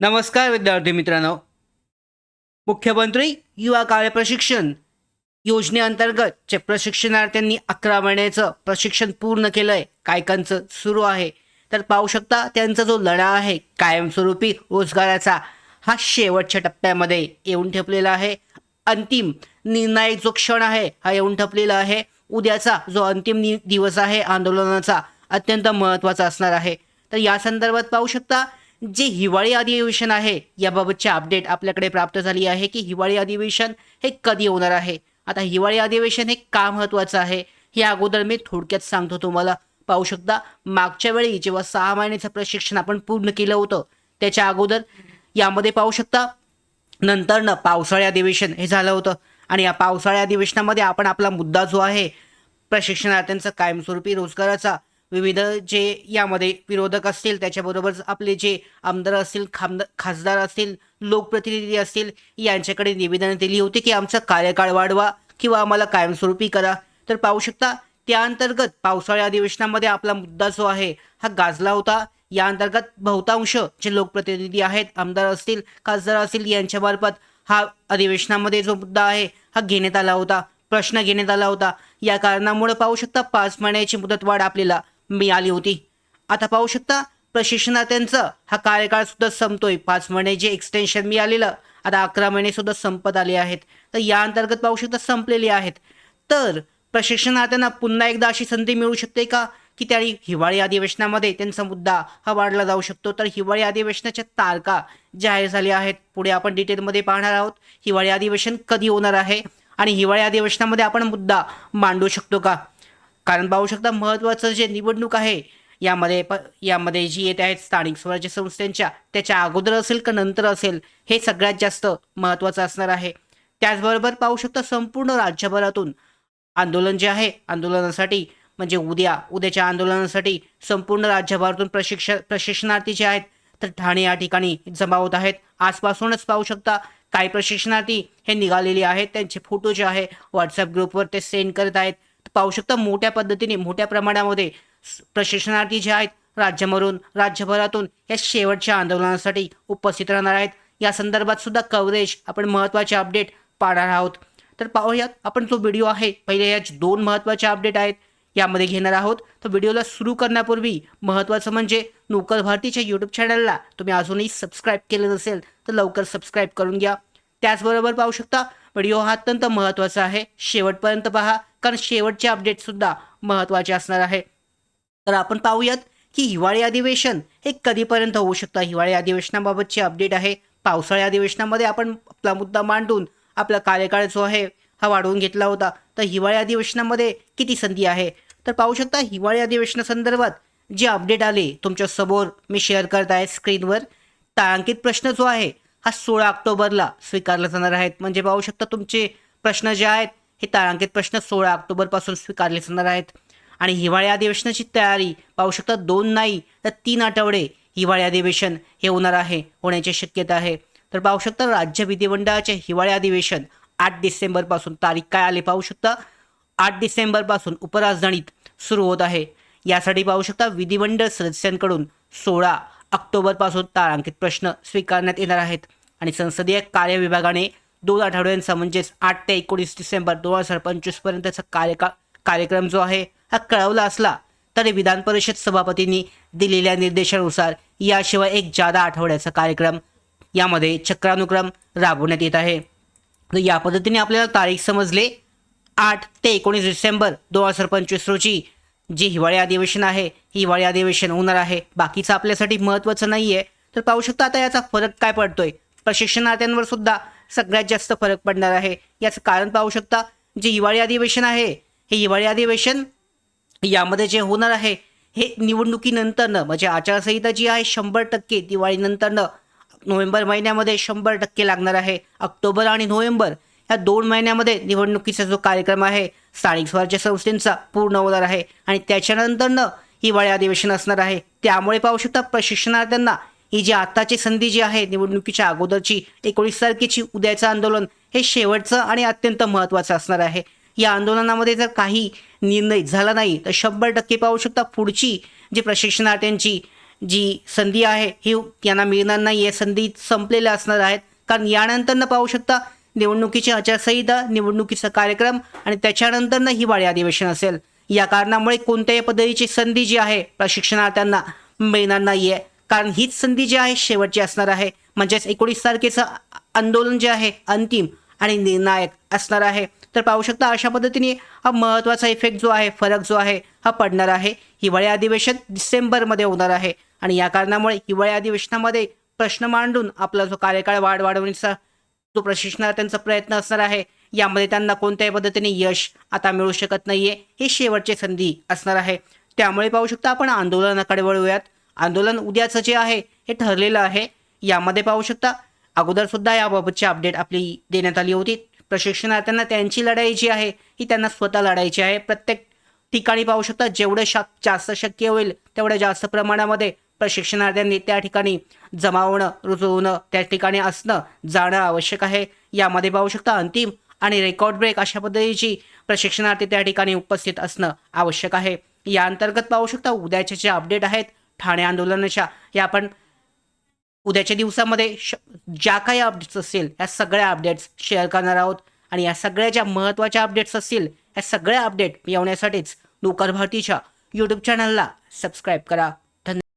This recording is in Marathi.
नमस्कार विद्यार्थी मित्रांनो. मुख्यमंत्री युवा कार्यप्रशिक्षण योजनेअंतर्गत जे प्रशिक्षणार्थ्यांनी अकरा महिन्याचं प्रशिक्षण पूर्ण केलं आहे कायकांचं सुरू आहे. तर पाहू शकता त्यांचा जो लढा आहे कायमस्वरूपी रोजगाराचा हा शेवटच्या टप्प्यामध्ये येऊन ठेपलेला आहे. अंतिम निर्णायक जो क्षण आहे हा येऊन ठपलेला आहे. उद्याचा जो अंतिम नि दिवस आहे आंदोलनाचा अत्यंत महत्त्वाचा असणार आहे. तर या संदर्भात पाहू शकता जे हिवाळी अधिवेशन आहे याबाबतची अपडेट आपल्याकडे प्राप्त झाली आहे की हिवाळी अधिवेशन हे कधी होणार आहे? आता हिवाळी अधिवेशन हे का महत्त्वाचं आहे? हे अगोदर मी थोडक्यात सांगतो तुम्हाला. पाहू शकता मागच्या वेळी जेव्हा सहा महिन्याचं प्रशिक्षण आपण पूर्ण केलं होतं त्याच्या अगोदर यामध्ये पाहू शकता नंतरनं पावसाळी अधिवेशन हे झालं होतं. आणि या पावसाळी अधिवेशनामध्ये आपण आपला मुद्दा जो आहे प्रशिक्षणार्थ्यांचा कायमस्वरूपी रोजगाराचा विविध जे यामध्ये विरोधक असतील त्याच्याबरोबर आपले जे आमदार असतील खामदार खासदार असतील लोकप्रतिनिधी असतील यांच्याकडे निवेदन दिली होती की आमचा कार्यकाळ वाढवा किंवा आम्हाला कायमस्वरूपी करा. तर पाहू शकता त्या अंतर्गत पावसाळी अधिवेशनामध्ये आपला मुद्दा जो आहे हा गाजला होता. या अंतर्गत बहुतांश जे लोकप्रतिनिधी आहेत आमदार असतील खासदार असतील यांच्यामार्फत हा अधिवेशनामध्ये जो मुद्दा आहे हा घेण्यात आला होता प्रश्न घेण्यात आला होता. या कारणामुळे पाहू शकता पाच महिन्याची मुदतवाढ आपल्याला मिळाली होती. आता पाहू शकता प्रशिक्षणार्थ्यांचं हा कार्यकाळ सुद्धा संपतोय. पाच महिने जे एक्सटेन्शन मिळालेलं आता अकरा महिने सुद्धा संपत आले आहेत. तर या अंतर्गत पाहू शकता संपलेले आहेत. तर प्रशिक्षणार्थ्यांना पुन्हा एकदा अशी संधी मिळू शकते का? की त्याही हिवाळी अधिवेशनामध्ये त्यांचा मुद्दा हा वाढला जाऊ शकतो. तर हिवाळी अधिवेशनाच्या तारखा जाहीर झाल्या आहेत. पुढे आपण डिटेलमध्ये पाहणार आहोत हिवाळी अधिवेशन कधी होणार आहे आणि हिवाळी अधिवेशनामध्ये आपण मुद्दा मांडू शकतो का? कारण पाहू शकता महत्त्वाचं जे निवडणूक आहे यामध्ये प यामध्ये जी येत आहेत स्थानिक स्वराज्य संस्थांच्या त्याच्या अगोदर असेल का नंतर असेल हे सगळ्यात जास्त महत्त्वाचं असणार आहे. त्याचबरोबर पाहू शकता संपूर्ण राज्यभरातून आंदोलन जे आहे आंदोलनासाठी म्हणजे उद्या उद्याच्या आंदोलनासाठी संपूर्ण राज्यभरातून प्रशिक्ष प्रशिक्षणार्थी जे आहेत तर ठाणे या ठिकाणी जमा होत आहेत. आजपासूनच पाहू शकता काही प्रशिक्षणार्थी हे निघालेले आहेत त्यांचे फोटो जे आहे व्हॉट्सअप ग्रुपवर ते सेंड करत आहेत. पाहू शकता मोठ्या पद्धतीने मोठ्या प्रमाणामध्ये प्रशिक्षणार्थी जे आहेत राज्यामधून राज्यभरातून या शेवटच्या आंदोलनासाठी उपस्थित राहणार आहेत. या संदर्भात सुद्धा कव्हरेज आपण महत्त्वाचे अपडेट पाहणार आहोत. तर पाहूयात आपण जो व्हिडिओ आहे पहिले या दोन महत्त्वाचे अपडेट आहेत यामध्ये घेणार आहोत. तर व्हिडिओला सुरू करण्यापूर्वी महत्त्वाचं म्हणजे नोकर भारतीच्या यूट्यूब चॅनलला तुम्ही अजूनही सबस्क्राईब केलं नसेल तर लवकर सबस्क्राईब करून घ्या. त्याचबरोबर पाहू शकता व्हिडिओ हा अत्यंत महत्त्वाचा आहे. शेवटपर्यंत पहा कारण शेवटचे अपडेटसुद्धा महत्त्वाचे असणार आहे. तर आपण पाहूयात की हिवाळी अधिवेशन हे कधीपर्यंत होऊ शकतं? हिवाळी अधिवेशनाबाबतचे अपडेट आहे. पावसाळी अधिवेशनामध्ये आपण आपला मुद्दा मांडून आपला कार्यकाळ जो आहे हा वाढवून घेतला होता. तर हिवाळी अधिवेशनामध्ये किती संधी आहे? तर पाहू शकता हिवाळी अधिवेशनासंदर्भात जे अपडेट आले तुमच्यासमोर मी शेअर करत आहे स्क्रीनवर तारांकित प्रश्न जो आहे हा सोळा ऑक्टोबरला स्वीकारला जाणार आहेत. म्हणजे पाहू शकता तुमचे प्रश्न जे आहेत हे तारांकित प्रश्न सोळा ऑक्टोबरपासून स्वीकारले जाणार आहेत. आणि हिवाळी अधिवेशनाची तयारी पाहू शकता दोन नाही तर तीन आठवडे हिवाळी अधिवेशन हे होणार आहे होण्याची शक्यता आहे. तर पाहू शकता राज्य विधिमंडळाचे हिवाळी अधिवेशन आठ डिसेंबरपासून तारीख काय आली पाहू शकता? आठ डिसेंबरपासून उपराजधानीत सुरू होत आहे. यासाठी पाहू शकता विधिमंडळ सदस्यांकडून सोळा ऑक्टोबरपासून तारांकित प्रश्न स्वीकारण्यात येणार आहेत. आणि संसदीय कार्य विभागाने दोन आठवड्यांचा म्हणजेच आठ ते एकोणीस डिसेंबर दोन हजार पंचवीसपर्यंतचा कार्यका कार्यक्रम जो आहे हा कळवला असला तरी विधान परिषद सभापतींनी दिलेल्या निर्देशानुसार याशिवाय एक जादा आठवड्याचा कार्यक्रम यामध्ये चक्रानुक्रम राबवण्यात येत आहे. तर या पद्धतीने आपल्याला तारीख समजले. आठ ते एकोणीस डिसेंबर दोन हजार पंचवीस रोजी जे हिवाळी अधिवेशन आहे हिवाळी अधिवेशन होणार आहे. बाकीचं आपल्यासाठी महत्त्वाचं नाही आहे तर पाहू शकता आता याचा फरक काय पडतोय. प्रशिक्षणार्थ्यांवर सुद्धा सगळ्यात जास्त फरक पडणार आहे. याचं कारण पाहू शकता जे हिवाळी अधिवेशन आहे हे हिवाळी अधिवेशन यामध्ये जे होणार आहे हे निवडणुकीनंतरनं म्हणजे आचारसंहिता जी आहे शंभर टक्के दिवाळीनंतरनं नोव्हेंबर महिन्यामध्ये शंभर टक्के लागणार आहे. ऑक्टोबर आणि नोव्हेंबर या दोन महिन्यामध्ये निवडणुकीचा जो कार्यक्रम आहे स्थानिक स्वराज्य संस्थेचा पूर्ण होणार आहे आणि त्याच्यानंतरनं हिवाळी अधिवेशन असणार आहे. त्यामुळे पाहू शकता प्रशिक्षणार्थ्यांना ही जी आत्ताची संधी जी आहे निवडणुकीच्या अगोदरची एकोणीस तारखेची उद्याचं आंदोलन हे शेवटचं आणि अत्यंत महत्त्वाचं असणार आहे. या आंदोलनामध्ये जर काही निर्णय झाला नाही तर शंभर टक्के पाहू शकता पुढची जी प्रशिक्षणार्थ्यांची जी संधी आहे ही त्यांना मिळणार नाही. या संधी संपलेल्या असणार आहेत. कारण यानंतरनं पाहू शकता निवडणुकीची आचारसंहिता निवडणुकीचा कार्यक्रम आणि त्याच्यानंतरनं हिवाळी अधिवेशन असेल. या कारणामुळे कोणत्याही पद्धतीची संधी जी आहे प्रशिक्षणार्थ्यांना मिळणार नाही आहे कारण हीच संधी जी आहे शेवटची असणार आहे. म्हणजेच एकोणीस तारखेचं आंदोलन जे आहे अंतिम आणि निर्णायक असणार आहे. तर पाहू शकता अशा पद्धतीने हा महत्त्वाचा इफेक्ट जो आहे फरक जो आहे हा पडणार आहे. हिवाळी अधिवेशन डिसेंबरमध्ये होणार आहे. आणि या कारणामुळे हिवाळी अधिवेशनामध्ये प्रश्न मांडून आपला जो कार्यकाळ वाढ वाढवण्याचा जो प्रशिक्षणार्थ्यांचा प्रयत्न असणार आहे. यामध्ये त्यांना कोणत्याही पद्धतीने यश आता मिळू शकत नाहीये हे शेवटची संधी असणार आहे. त्यामुळे पाहू शकता आपण आंदोलनाकडे वळूयात. आंदोलन उद्याचं जे आहे हे ठरलेलं आहे. यामध्ये पाहू शकता अगोदर सुद्धा याबाबतची अपडेट आपली देण्यात आली होती. प्रशिक्षणार्थ्यांना त्यांची लढाई जी आहे ही त्यांना स्वतः लढायची आहे. प्रत्येक ठिकाणी पाहू शकता जेवढं शक जास्त शक्य होईल तेवढ्या जास्त प्रमाणामध्ये प्रशिक्षणार्थ्यांनी त्या ठिकाणी जमावणं रुजवणं त्या ठिकाणी असणं जाणं आवश्यक आहे. यामध्ये पाहू शकता अंतिम आणि रेकॉर्ड ब्रेक अशा पद्धतीची प्रशिक्षणार्थी त्या ठिकाणी उपस्थित असणं आवश्यक आहे. या अंतर्गत पाहू शकता उद्याच्या ज्या अपडेट आहेत ठाणे आंदोलनाच्या या आपण उद्याच्या दिवसामध्ये श ज्या काही अपडेट्स असतील या सगळ्या अपडेट्स शेअर करणार आहोत. आणि या सगळ्या ज्या महत्त्वाच्या अपडेट्स असतील या सगळ्या अपडेट मिळवण्यासाठीच नोकर भारतीच्या यूट्यूब चॅनलला सबस्क्राईब करा.